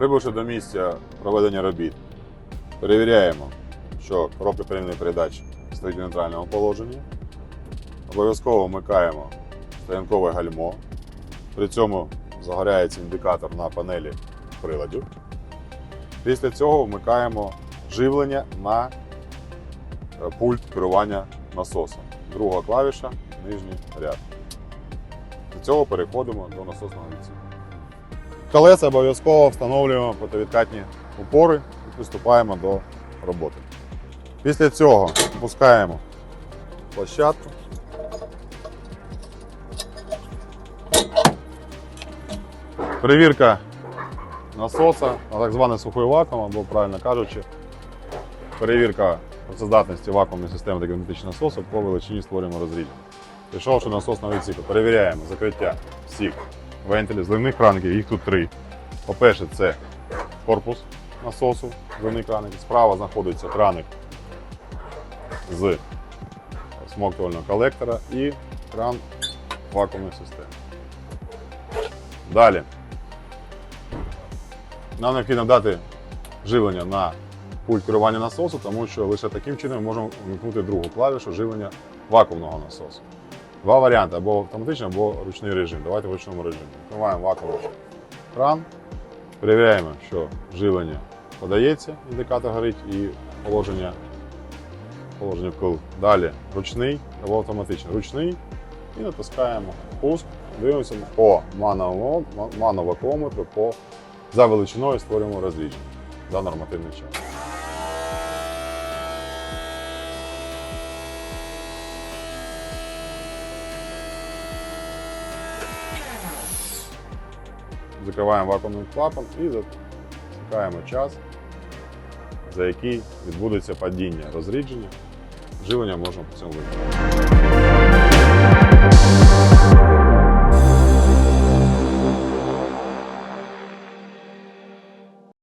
Прибувши до місця проведення робіт, перевіряємо, що коробка перемінної передач стоїть в нейтральному положенні. Обов'язково вмикаємо стоянкове гальмо. При цьому загоряється індикатор на панелі приладів. Після цього вмикаємо живлення на е, пульт керування насосом. Друга клавіша, нижній ряд. До цього переходимо до насосного відсіку. Колеса обов'язково встановлюємо противідкатні упори і приступаємо до роботи. Після цього пускаємо площадку. Перевірка насоса на так званий сухий вакуум, або, правильно кажучи, перевірка працездатності вакуумної системи та герметичного насосу по величині створюємо розрідження. Пішовши на насосного відсіку, перевіряємо закриття всіх вентилів, зливних краників, їх тут три. По-перше, це корпус насосу, зливний краник. Справа знаходиться краник з смоктувального колектора і кран вакуумної системи. Далі. Нам необхідно дати живлення на пульт керування насосу, тому що лише таким чином ми можемо вмикнути другу клавішу живлення вакуумного насосу. Два варіанти: або автоматичний, або ручний режим. Давайте в ручному режимі. Відкриваємо вакуумний кран, перевіряємо, що живлення подається, індикатор горить і положення, положення вкл. Далі ручний або автоматичний. Ручний і натискаємо пуск. Дивимося по мановакуометру, по за величиною створюємо розрідження за нормативний час. Закриваємо вакуумний клапан і засікаємо час, за який відбудеться падіння розрідження. Живлення можна по цьому виконати.